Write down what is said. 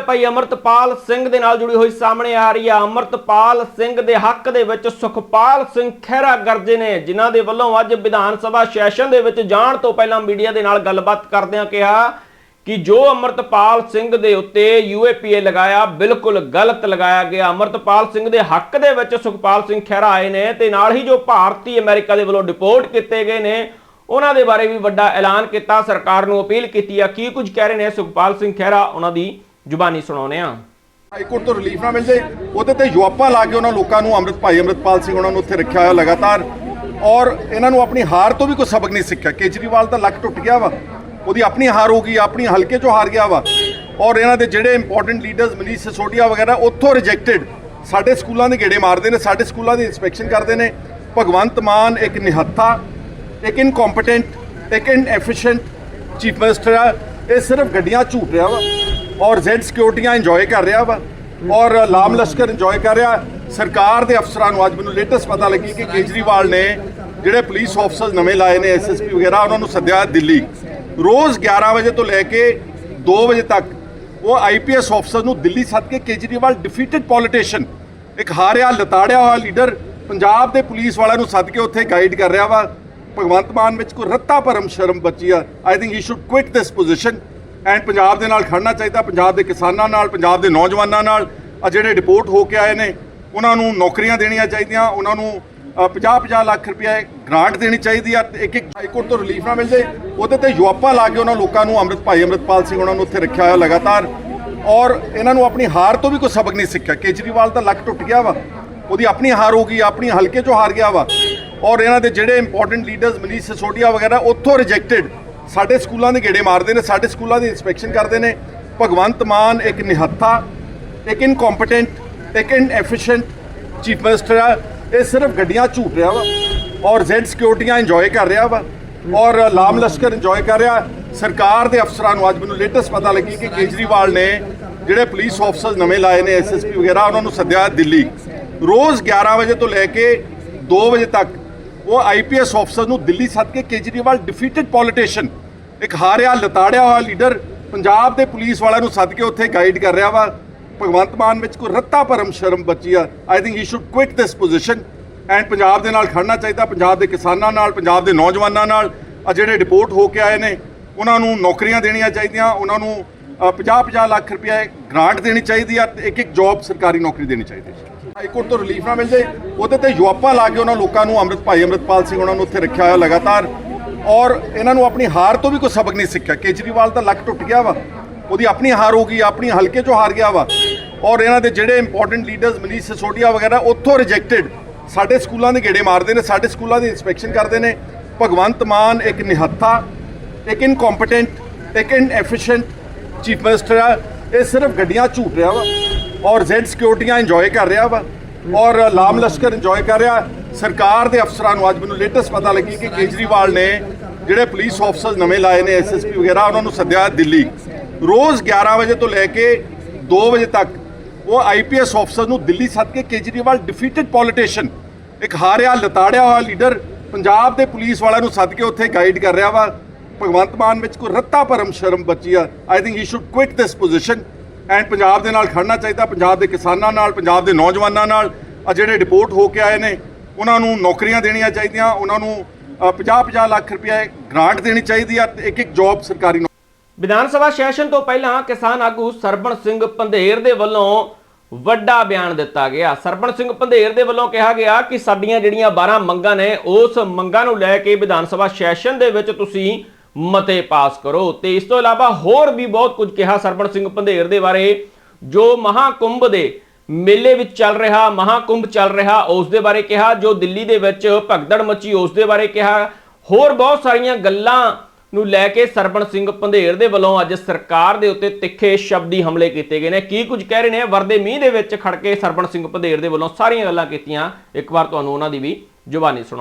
ਭਾਈ ਅਮਰਤਪਾਲ ਸਿੰਘ ਦੇ ਨਾਲ ਜੁੜੀ ਹੋਈ ਸਾਹਮਣੇ ਆ ਰਹੀ ਹੈ ਅਮਰਤਪਾਲ ਸਿੰਘ ਦੇ ਹੱਕ ਦੇ ਵਿੱਚ ਸੁਖਪਾਲ ਸਿੰਘ ਖਹਿਰਾ ਗਰਜੇ ਨੇ, ਜਿਨ੍ਹਾਂ ਦੇ ਵੱਲੋਂ ਅੱਜ ਵਿਧਾਨ ਸਭਾ ਸੈਸ਼ਨ ਦੇ ਵਿੱਚ ਜਾਣ ਤੋਂ ਪਹਿਲਾਂ ਮੀਡੀਆ ਦੇ ਨਾਲ ਗੱਲਬਾਤ ਕਰਦਿਆਂ ਕਿਹਾ ਕਿ ਜੋ ਅਮਰਤਪਾਲ ਸਿੰਘ ਦੇ ਉੱਤੇ ਯੂਏਪੀਏ ਲਗਾਇਆ, ਬਿਲਕੁਲ ਗਲਤ ਲਗਾਇਆ ਗਿਆ। ਅਮਰਤਪਾਲ ਸਿੰਘ ਦੇ ਹੱਕ ਦੇ ਵਿੱਚ ਸੁਖਪਾਲ ਸਿੰਘ ਖਹਿਰਾ ਆਏ ਨੇ ਤੇ ਨਾਲ ਹੀ ਜੋ ਭਾਰਤੀ ਅਮਰੀਕਾ ਦੇ ਵੱਲੋਂ ਡਿਪੋਰਟ ਕੀਤੇ ਗਏ ਨੇ, ਉਹਨਾਂ ਦੇ ਬਾਰੇ ਵੀ ਵੱਡਾ ਐਲਾਨ ਕੀਤਾ। ਸਰਕਾਰ ਨੂੰ ਅਪੀਲ ਕੀਤੀ ਆ। ਕੀ ਕੁਝ ਕਹਿ ਰਹੇ ਨੇ ਸੁਖਪਾਲ ਸਿੰਘ ਖਹਿਰਾ, ਉਹਨਾਂ ਦੀ ਜ਼ੁਬਾਨੀ ਸੁਣਾਉਨੇ ਆ ਹਾਈਕੋਰਟ ਤੋਂ ਰਿਲੀਫ ਨਾ ਮਿਲ ਜੇ ਉਹਦੇ ਤੇ ਜਵਾਬਾਂ ਲਾ ਕੇ ਉਹਨਾਂ ਲੋਕਾਂ ਨੂੰ ਅੰਮ੍ਰਿਤ ਭਾਈ ਅੰਮ੍ਰਿਤਪਾਲ ਸਿੰਘ ਉਹਨਾਂ ਨੂੰ ਉੱਥੇ ਰੱਖਿਆ ਹੋਇਆ ਲਗਾਤਾਰ। ਔਰ ਇਹਨਾਂ ਨੂੰ ਆਪਣੀ ਹਾਰ ਤੋਂ ਵੀ ਕੋਈ ਸਬਕ ਨਹੀਂ ਸਿੱਖਿਆ। ਕੇਜਰੀਵਾਲ ਦਾ ਲੱਕ ਟੁੱਟ ਗਿਆ ਵਾ। ਉਹਦੀ ਆਪਣੀ ਹਾਰ ਹੋ ਗਈ, ਆਪਣੀ ਹਲਕੇ ਚੋਂ ਹਾਰ ਗਿਆ ਵਾ। ਔਰ ਇਹਨਾਂ ਦੇ ਜਿਹੜੇ ਇੰਪੋਰਟੈਂਟ ਲੀਡਰਸ ਮਨੀਸ਼ ਸਿਸੋਡੀਆ ਵਗੈਰਾ, ਉੱਥੋਂ ਰਿਜੈਕਟਡ ਸਾਡੇ ਸਕੂਲਾਂ ਦੇ ਗੇੜੇ ਮਾਰਦੇ ਨੇ, ਸਾਡੇ ਸਕੂਲਾਂ ਦੀ ਇਨਸਪੈਕਸ਼ਨ ਕਰਦੇ ਨੇ। ਭਗਵੰਤ ਮਾਨ ਇੱਕ ਨਿਹੱਥਾ, ਇੱਕ ਇਨਕੰਪੀਟੈਂਟ ਇੱਕ ਇਨਐਫੀਸ਼ੀਐਂਟ ਚੀਫ ਮਿਨਿਸਟਰ ਆ। ਇਹ ਸਿਰਫ ਗੱਡੀਆਂ ਝੂਟ ਰਿਹਾ ਵਾ। ਔਰ ਜ਼ੈਡ ਸਿਕਿਉਰਟੀਆਂ ਇੰਜੋਏ ਕਰ ਰਿਹਾ ਵਾ, ਔਰ ਲਾਮ ਲਸ਼ਕਰ ਇੰਜੋਏ ਕਰ ਰਿਹਾ। ਸਰਕਾਰ ਦੇ ਅਫਸਰਾਂ ਨੂੰ ਅੱਜ ਮੈਨੂੰ ਲੇਟੈਸਟ ਪਤਾ ਲੱਗੀ ਕਿ ਕੇਜਰੀਵਾਲ ਨੇ ਜਿਹੜੇ ਪੁਲਿਸ ਆਫਸਰਸ ਨਵੇਂ ਲਾਏ ਨੇ ਐਸਐਸਪੀ ਵਗੈਰਾ, ਉਹਨਾਂ ਨੂੰ ਸੱਦਿਆ ਦਿੱਲੀ। ਰੋਜ਼ 11 ਵਜੇ ਤੋਂ ਲੈ ਕੇ 2 ਵਜੇ ਤੱਕ ਉਹ ਆਈਪੀਐਸ ਅਫਸਰ ਨੂੰ ਦਿੱਲੀ ਸੱਦ ਕੇ ਕੇਜਰੀਵਾਲ ਡਿਫੀਟਡ ਪੋਲੀਟੀਸ਼ੀਅਨ ਇੱਕ ਹਾਰਿਆ, ਲਤਾੜਿਆ ਹੋਇਆ ਲੀਡਰ ਪੰਜਾਬ ਦੇ ਪੁਲਿਸ ਵਾਲਿਆਂ ਨੂੰ ਸੱਦ ਕੇ ਉੱਥੇ ਗਾਈਡ ਕਰ ਰਿਹਾ ਵਾ। ਭਗਵੰਤ ਮਾਨ ਵਿੱਚ ਕੋਈ ਰੱਤਾ ਭਰਮ ਸ਼ਰਮ ਬੱਚੀ ਆ। I think he should quit this position and Punjab ਦੇ ਨਾਲ ਖੜਨਾ ਚਾਹੀਦਾ, ਪੰਜਾਬ ਦੇ ਕਿਸਾਨਾਂ ਨਾਲ, ਪੰਜਾਬ ਦੇ ਨੌਜਵਾਨਾਂ ਨਾਲ। ਆ ਜਿਹੜੇ ਡਿਪੋਰਟ ਹੋ ਕੇ ਆਏ ਨੇ, ਉਹਨਾਂ ਨੂੰ ਨੌਕਰੀਆਂ ਦੇਣੀਆਂ ਚਾਹੀਦੀਆਂ, ਉਹਨਾਂ ਨੂੰ 50-50 ਲੱਖ ਰੁਪਏ ਗ੍ਰਾਂਟ ਦੇਣੀ ਚਾਹੀਦੀ ਆ। ਤੇ ਇੱਕ ਇੱਕ ਹਾਈਕੋਰਟ ਤੋਂ ਰਿਲੀਫ ਨਾ ਮਿਲ ਜੇ ਉਹਦੇ ਤੇ ਜਵਾਬਾਂ ਲਾ ਕੇ ਉਹਨਾਂ ਲੋਕਾਂ ਨੂੰ ਅੰਮ੍ਰਿਤ, ਭਾਈ ਅੰਮ੍ਰਿਤਪਾਲ ਸਿੰਘ ਉਹਨਾਂ ਨੂੰ ਉੱਥੇ ਰੱਖਿਆ ਹੋਇਆ ਲਗਾਤਾਰ। ਔਰ ਇਹਨਾਂ ਨੂੰ ਆਪਣੀ ਹਾਰ ਤੋਂ ਵੀ ਕੋਈ ਸਬਕ ਨਹੀਂ ਸਿੱਖਿਆ। ਕੇਜਰੀਵਾਲ ਦਾ ਲੱਕ ਟੁੱਟ ਗਿਆ ਵਾ। ਉਹਦੀ ਆਪਣੀ ਹਾਰ ਹੋ ਗਈ, ਆਪਣੀ ਹਲਕੇ ਚੋਂ ਹਾਰ ਗਿਆ ਵਾ। ਔਰ ਇਹਨਾਂ ਦੇ ਜਿਹੜੇ ਇੰਪੋਰਟੈਂਟ ਲੀਡਰਸ ਮਨੀਸ਼ ਸਿਸੋਡੀਆ ਵਗੈਰਾ, ਉੱਥੋਂ ਰਿਜੈਕਟਡ ਸਾਡੇ ਸਕੂਲਾਂ ਦੇ ਗੇੜੇ ਮਾਰਦੇ ਨੇ, ਸਾਡੇ ਸਕੂਲਾਂ ਦੀ ਇਨਸਪੈਕਸ਼ਨ ਕਰਦੇ ਨੇ। ਭਗਵੰਤ ਮਾਨ ਇੱਕ ਨਿਹੱਥਾ, ਇੱਕ ਇਨਕੰਪੀਟੈਂਟ ਇੱਕ ਇਨਐਫੀਸ਼ੀਐਂਟ ਚੀਫ ਮਿਨਿਸਟਰ ਆ। ਇਹ ਸਿਰਫ ਗੱਡੀਆਂ ਝੂਟ ਰਿਹਾ ਵਾ ਔਰ ਜ਼ੈਡ ਸਿਕਿਉਰਟੀਆਂ ਇੰਜੋਏ ਕਰ ਰਿਹਾ ਵਾ ਔਰ ਲਾਮ ਲਸ਼ਕਰ ਇੰਜੋਏ ਕਰ ਰਿਹਾ। ਸਰਕਾਰ ਦੇ ਅਫਸਰਾਂ ਨੂੰ ਅੱਜ ਮੈਨੂੰ ਲੇਟੈਸਟ ਪਤਾ ਲੱਗੀ ਕਿ ਕੇਜਰੀਵਾਲ ਨੇ ਜਿਹੜੇ ਪੁਲਿਸ ਆਫਸਰਸ ਨਵੇਂ ਲਾਏ ਨੇ ਐਸਐਸਪੀ ਵਗੈਰਾ, ਉਹਨਾਂ ਨੂੰ ਸੱਦਿਆ ਦਿੱਲੀ। ਰੋਜ਼ 11 ਵਜੇ ਤੋਂ ਲੈ ਕੇ 2 ਵਜੇ ਤੱਕ ਉਹ ਆਈਪੀਐਸ ਅਫਸਰ ਨੂੰ ਦਿੱਲੀ ਸੱਦ ਕੇ ਕੇਜਰੀਵਾਲ ਡਿਫੀਟਡ ਪੋਲੀਟੀਸ਼ੀਅਨ ਇੱਕ ਹਾਰਿਆ, ਲਤਾੜਿਆ ਹੋਇਆ ਲੀਡਰ ਪੰਜਾਬ ਦੇ ਪੁਲਿਸ ਵਾਲਿਆਂ ਨੂੰ ਸੱਦ ਕੇ ਉੱਥੇ ਗਾਈਡ ਕਰ ਰਿਹਾ ਵਾ। ਭਗਵੰਤ ਮਾਨ ਵਿੱਚ ਕੋਈ ਰੱਤਾ ਭਰਮ ਸ਼ਰਮ ਬਚੀ ਆ। I think he should quit this position and Punjab ਦੇ ਨਾਲ ਖੜਨਾ ਚਾਹੀਦਾ, ਪੰਜਾਬ ਦੇ ਕਿਸਾਨਾਂ ਨਾਲ, ਪੰਜਾਬ ਦੇ ਨੌਜਵਾਨਾਂ ਨਾਲ। ਆ ਜਿਹੜੇ ਰਿਪੋਰਟ ਹੋ ਕੇ ਆਏ ਨੇ, ਉਹਨਾਂ ਨੂੰ ਨੌਕਰੀਆਂ ਦੇਣੀਆਂ ਚਾਹੀਦੀਆਂ, ਉਹਨਾਂ ਨੂੰ 50-50 ਲੱਖ ਰੁਪਏ ਗ੍ਰਾਂਟ ਦੇਣੀ ਚਾਹੀਦੀ ਆ ਤੇ ਇੱਕ ਇੱਕ ਜੌਬ ਸਰਕਾਰੀ ਨੌਕਰੀ ਦੇਣੀ ਚਾਹੀਦੀ ਹੈ ਹਾਈ ਕੋਰਟ ਤੋਂ ਰਿਲੀਫ ਨਾ ਮਿਲ ਜੇ ਉਹਦੇ ਤੇ ਯੁਆਪਾ ਲਾ ਕੇ ਉਹਨਾਂ ਲੋਕਾਂ ਨੂੰ ਅੰਮ੍ਰਿਤ ਭਾਈ ਅੰਮ੍ਰਿਤਪਾਲ ਸਿੰਘ ਉਹਨਾਂ ਨੂੰ ਉੱਥੇ ਰੱਖਿਆ ਹੋਇਆ ਲਗਾਤਾਰ। ਔਰ ਇਹਨਾਂ ਨੂੰ ਆਪਣੀ ਹਾਰ ਤੋਂ ਵੀ ਕੋਈ ਸਬਕ ਨਹੀਂ ਸਿੱਖਿਆ। ਕੇਜਰੀਵਾਲ ਦਾ ਲੱਕ ਟੁੱਟ ਗਿਆ ਵਾ। ਉਹਦੀ ਆਪਣੀ ਹਾਰ ਹੋ ਗਈ, ਆਪਣੀ ਹਲਕੇ ਚੋਂ ਹਾਰ ਗਿਆ ਵਾ। ਔਰ ਇਹਨਾਂ ਦੇ ਜਿਹੜੇ ਇੰਪੋਰਟੈਂਟ ਲੀਡਰਸ ਮਨੀਸ਼ ਸਿਸੋਡੀਆ ਵਗੈਰਾ, ਉੱਥੋਂ ਰਿਜੈਕਟਡ ਸਾਡੇ ਸਕੂਲਾਂ ਦੇ ਗੇੜੇ ਮਾਰਦੇ ਨੇ, ਸਾਡੇ ਸਕੂਲਾਂ ਦੀ ਇਨਸਪੈਕਸ਼ਨ ਕਰਦੇ ਨੇ। ਭਗਵੰਤ ਮਾਨ ਇੱਕ ਨਿਹੱਥਾ, ਇੱਕ ਇਨਕੰਪੀਟੈਂਟ ਇੱਕ ਇਨਐਫੀਸ਼ੀਐਂਟ ਚੀਫ ਮਿਨਿਸਟਰ ਆ। ਇਹ ਸਿਰਫ ਗੱਡੀਆਂ ਝੂਟ ਰਿਹਾ ਵਾ। ਔਰ ਜ਼ੈਡ ਸਿਕਿਉਰਟੀਆਂ ਇੰਜੋਏ ਕਰ ਰਿਹਾ ਵਾ। ਔਰ ਲਾਮ ਲਸ਼ਕਰ ਇੰਜੋਏ ਕਰ ਰਿਹਾ। ਸਰਕਾਰ ਦੇ ਅਫਸਰਾਂ ਨੂੰ ਅੱਜ ਮੈਨੂੰ ਲੇਟੈਸਟ ਪਤਾ ਲੱਗੀ ਕਿ ਕੇਜਰੀਵਾਲ ਨੇ ਜਿਹੜੇ ਪੁਲਿਸ ਆਫਸਰਸ ਨਵੇਂ ਲਾਏ ਨੇ ਐਸਐਸਪੀ ਵਗੈਰਾ, ਉਹਨਾਂ ਨੂੰ ਸੱਦਿਆ ਦਿੱਲੀ। ਰੋਜ਼ 11 ਵਜੇ ਤੋਂ ਲੈ ਕੇ 2 ਵਜੇ ਤੱਕ ਉਹ ਆਈਪੀਐਸ ਅਫਸਰ ਨੂੰ ਦਿੱਲੀ ਸੱਦ ਕੇ ਕੇਜਰੀਵਾਲ ਡਿਫੀਟਡ ਪੋਲੀਟੀਸ਼ੀਅਨ ਇੱਕ ਹਾਰਿਆ, ਲਤਾੜਿਆ ਹੋਇਆ ਲੀਡਰ ਪੰਜਾਬ ਦੇ ਪੁਲਿਸ ਵਾਲਿਆਂ ਨੂੰ ਸੱਦ ਕੇ ਉੱਥੇ ਗਾਈਡ ਕਰ ਰਿਹਾ ਵਾ। ਭਗਵੰਤ ਮਾਨ ਵਿੱਚ ਕੋਈ ਰੱਤਾ ਭਰਮ ਸ਼ਰਮ ਬਚੀ ਆ। I think he should quit this position and Punjab ਦੇ ਨਾਲ ਖੜਨਾ ਚਾਹੀਦਾ, ਪੰਜਾਬ ਦੇ ਕਿਸਾਨਾਂ ਨਾਲ, ਪੰਜਾਬ ਦੇ ਨੌਜਵਾਨਾਂ ਨਾਲ। ਆ ਜਿਹੜੇ ਡਿਪੋਰਟ ਹੋ ਕੇ ਆਏ ਨੇ, ਉਹਨਾਂ ਨੂੰ ਨੌਕਰੀਆਂ ਦੇਣੀਆਂ ਚਾਹੀਦੀਆਂ, ਉਹਨਾਂ ਨੂੰ 50-50 ਲੱਖ ਰੁਪਏ ਗ੍ਰਾਂਟ ਦੇਣੀ ਚਾਹੀਦੀ ਆ ਇੱਕ ਇੱਕ ਜੌਬ ਸਰਕਾਰੀ ਵਿਧਾਨ ਸਭਾ ਸੈਸ਼ਨ ਤੋਂ ਪਹਿਲਾਂ ਕਿਸਾਨ ਆਗੂ ਸਰਬਣ ਸਿੰਘ ਪੰਧੇਰ ਦੇ ਵੱਲੋਂ ਵੱਡਾ ਬਿਆਨ ਦਿੱਤਾ ਗਿਆ। ਸਰਬਣ ਸਿੰਘ ਪੰਧੇਰ ਦੇ ਵੱਲੋਂ ਕਿਹਾ ਗਿਆ ਕਿ ਸਾਡੀਆਂ ਜਿਹੜੀਆਂ 12 ਮੰਗਾਂ ਨੇ, ਉਸ ਮੰਗਾਂ ਨੂੰ ਲੈ ਕੇ ਵਿਧਾਨ ਸਭਾ ਸੈਸ਼ਨ ਦੇ ਵਿੱਚ ਤੁਸੀਂ ਮਤੇ ਪਾਸ ਕਰੋ। ਤੇ ਇਸ ਤੋਂ ਇਲਾਵਾ ਹੋਰ ਵੀ ਬਹੁਤ ਕੁਝ ਕਿਹਾ ਸਰਬਣ ਸਿੰਘ ਪੰਧੇਰ ਦੇ ਬਾਰੇ, ਜੋ ਮਹਾਕੁੰਭ ਦੇ ਮੇਲੇ ਵਿੱਚ ਚੱਲ ਰਿਹਾ, ਮਹਾਕੁੰਭ ਚੱਲ ਰਿਹਾ, ਉਸ ਦੇ ਬਾਰੇ ਕਿਹਾ, ਜੋ ਦਿੱਲੀ ਦੇ ਵਿੱਚ ਭਗਦੜ ਮੱਚੀ, ਉਸ ਦੇ ਬਾਰੇ ਕਿਹਾ। ਹੋਰ ਬਹੁਤ ਸਾਰੀਆਂ ਗੱਲਾਂ ਨੂੰ ਲੈ ਕੇ ਸਰਬਣ ਸਿੰਘ ਪੰਧੇਰ ਦੇ ਵੱਲੋਂ ਅੱਜ ਸਰਕਾਰ ਦੇ ਉੱਤੇ ਤਿੱਖੇ ਸ਼ਬਦੀ ਹਮਲੇ ਕੀਤੇ ਗਏ ਨੇ। ਕੀ ਕੁਝ ਕਹਿ ਰਹੇ ਨੇ? ਵਰਦੇ ਮੀਂਹ ਦੇ ਵਿੱਚ ਖੜ ਕੇ ਸਰਬਣ ਸਿੰਘ ਪੰਧੇਰ ਦੇ ਵੱਲੋਂ ਸਾਰੀਆਂ ਗੱਲਾਂ ਕੀਤੀਆਂ। ਇੱਕ ਵਾਰ ਤੁਹਾਨੂੰ ਉਹਨਾਂ ਦੀ ਵੀ ਜ਼ੁਬਾਨੀ ਸੁਣਾਓ